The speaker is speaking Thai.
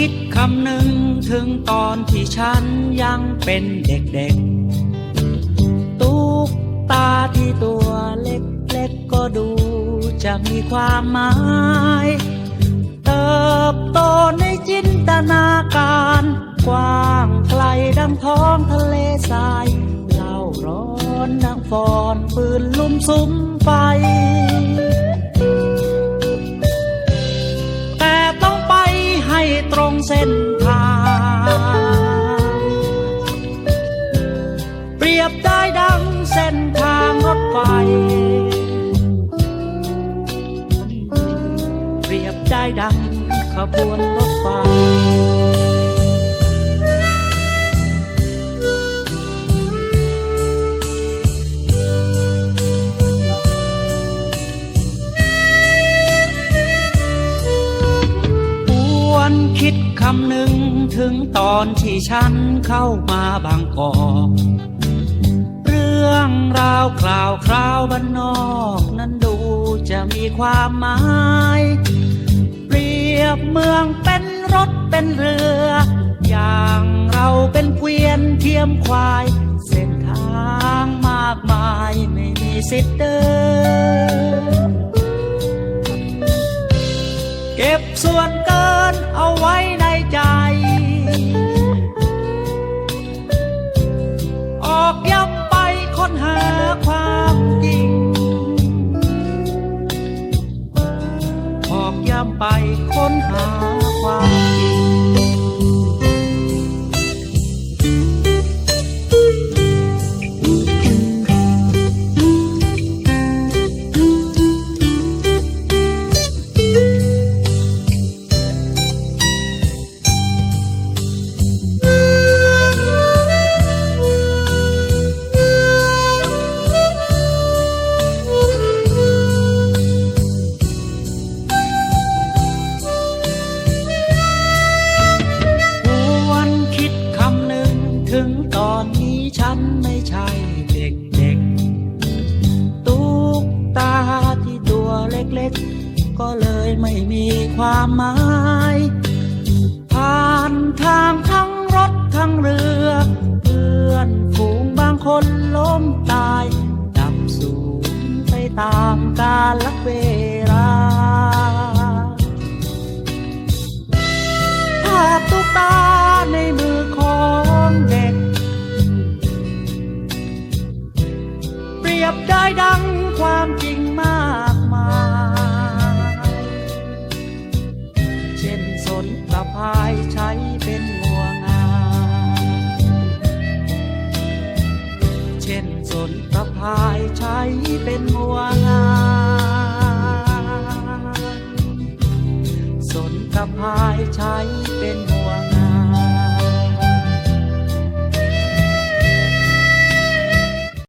คิดคำหนึ่งถึงตอนที่ฉันยังเป็นเด็กๆ ตุ๊กตาที่ตัวเล็กๆก็ดูจะมีความหมายเติบโตในจินตนาการ กว้างไกลดังท้องทะเลทรายเล่าร้อนดังฟอนปืนลุ่มสุมไฟ รียดังขบวนรถไฟวนคิดคำหนึ่งถึงตอนที่ฉันเข้ามาบางกอกเรื่องราวคราวคราวบ้านนอก นั้นดูจะมีความหมาย เมืองเป็นรถเป็นเรือ อย่างเราเป็นเกวียนเทียมควาย เส้นทางมากมายไม่มีสิทธิ์เดินเก็บส่วนเกินเอาไว้ใน ออกย้ำไปค้นหาความ ฉันไม่ใช่เด็กๆ ตุ๊กตาที่ตัวเล็กๆ ก็เลยไม่มีความหมาย ผ่านทางทั้งรถทั้งเรือ เพื่อนฝูงบางคนล้มตาย ดับสูญไปตามกาลเวลา เป็นหัวงานสนตะพายใช้